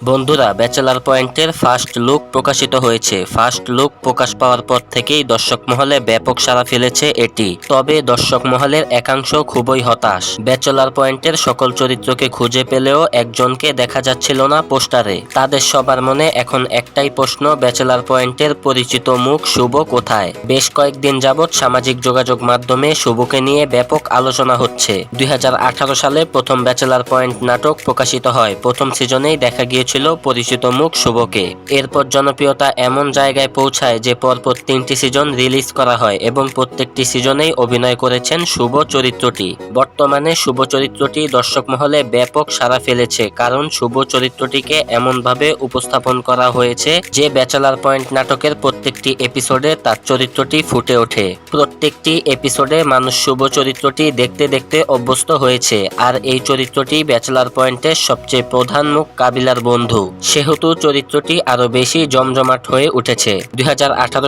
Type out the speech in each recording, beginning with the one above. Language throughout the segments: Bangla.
বন্ধুরা, ব্যাচেলার পয়েন্টের ফার্স্ট লুক প্রকাশিত হয়েছে। ফার্স্ট লুক প্রকাশ পাওয়ার পর থেকেই দর্শক মহলে ব্যাপক সাড়া ফেলেছে এটি। তবে দর্শক মহলের একাংশ খুবই হতাশ। ব্যাচেলার পয়েন্টের সকল চরিত্রকে খুঁজে পেলেও একজনকে দেখা যাচ্ছিল না পোস্টারে। তাদের সবার মনে এখন একটাই প্রশ্ন, ব্যাচেলার পয়েন্টের পরিচিত মুখ শুভ কোথায়? বেশ কয়েকদিন যাবৎ সামাজিক যোগাযোগ মাধ্যমে শুভকে নিয়ে ব্যাপক আলোচনা হচ্ছে। দুই হাজার আঠারো সালে প্রথম ব্যাচেলার পয়েন্ট নাটক প্রকাশিত হয়। প্রথম সিজনেই দেখা গিয়েছিল পরিচিত মুখ শুভকে। এরপর জনপ্রিয়তা এমন জায়গায় পৌঁছায় যে পরপর তিনটি সিজন রিলিজ করা হয় এবং প্রত্যেকটি সিজনেই অভিনয় করেছেন শুভ চরিত্রটি। বর্তমানে শুভ চরিত্রটি দর্শক মহলে ব্যাপক সাড়া ফেলেছে কারণ শুভ চরিত্রটিকে এমনভাবে উপস্থাপন করা হয়েছে যে ব্যাচেলার পয়েন্ট নাটকের প্রত্যেকটি এপিসোডে তার চরিত্রটি ফুটে ওঠে। প্রত্যেকটি এপিসোডে মানুষ শুভ চরিত্রটি দেখতে দেখতে অভ্যস্ত হয়েছে, আর এই চরিত্রটি ব্যাচেলার পয়েন্টের সবচেয়ে প্রধান মুখ কাবিলার বন্ধু। সেহেতু চরিত্রটি আরও বেশি জমজমাট হয়ে উঠেছে। দুই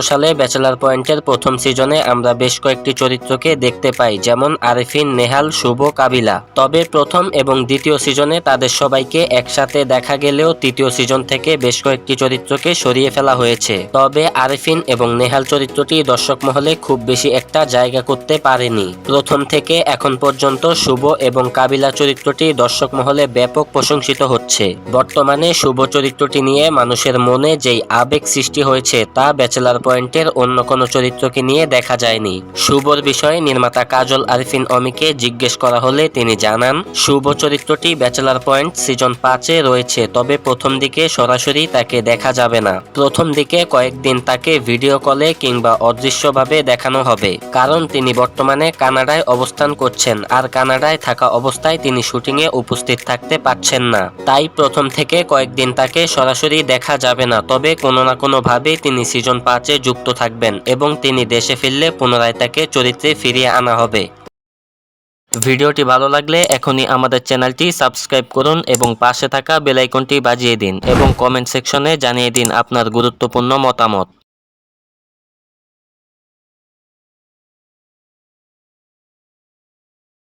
সালে ব্যাচেলার পয়েন্টের প্রথম সিজনে আমরা বেশ কয়েকটি চরিত্রকে দেখতে পাই, যেমন আরিফিন, নেহাল, শুভ, কাবিলা। তবে প্রথম এবং দ্বিতীয় সিজনে তাদের সবাইকে একসাথে দেখা গেলেও তৃতীয় সিজন থেকে বেশ কয়েকটি চরিত্রকে সরিয়ে ফেলা হয়েছে। তবে আরিফিন এবং নেহাল চরিত্রটি দর্শক মহলে খুব বেশি একটা জায়গা করতে পারেনি। প্রথম থেকে এখন পর্যন্ত শুভ এবং কাবিলা চরিত্রটি দর্শক মহলে ব্যাপক প্রশংসিত হচ্ছে। বর্তমানে শুভ চরিত্রটি নিয়ে মানুষের মনে যেই আবেগ সৃষ্টি হয়েছে তা ব্যাচেলার পয়েন্টের অন্য কোনো চরিত্রকে নিয়ে দেখা যায়নি। শুভর বিষয়ে নির্মাতা কাজল আরিফিন অমিকে জিজ্ঞেস করা হলে তিনি জানান, শুভ চরিত্রটি ব্যাচেলার পয়েন্ট সিজন পাঁচে রয়েছে, তবে প্রথম দিকে সরাসরি তাকে দেখা যাবে না। প্রথম দিকে কয়েকদিন তাকে ভিডিও কলে কিংবা অদৃশ্যভাবে দেখানো হবে, কারণ তিনি বর্তমানে কানাডায় অবস্থান করছেন, আর কানাডায় থাকা অবস্থায় তিনি শুটিংয়ে উপস্থিত থাকতে পারছেন না। তাই প্রথম থেকে কয়েকদিন তাকে সরাসরি দেখা যাবে না, তবে কোনো না কোনোভাবে তিনি সিজন পাঁচে যুক্ত থাকবেন এবং তিনি দেশে ফিরলে পুনরায় তাকে চরিত্রে ফিরিয়ে আনা হবে। ভিডিওটি ভালো লাগলে এখনই আমাদের চ্যানেলটি সাবস্ক্রাইব করুন এবং পাশে থাকা বেলাইকনটি বাজিয়ে দিন এবং কমেন্ট সেকশনে জানিয়ে দিন আপনার গুরুত্বপূর্ণ মতামত।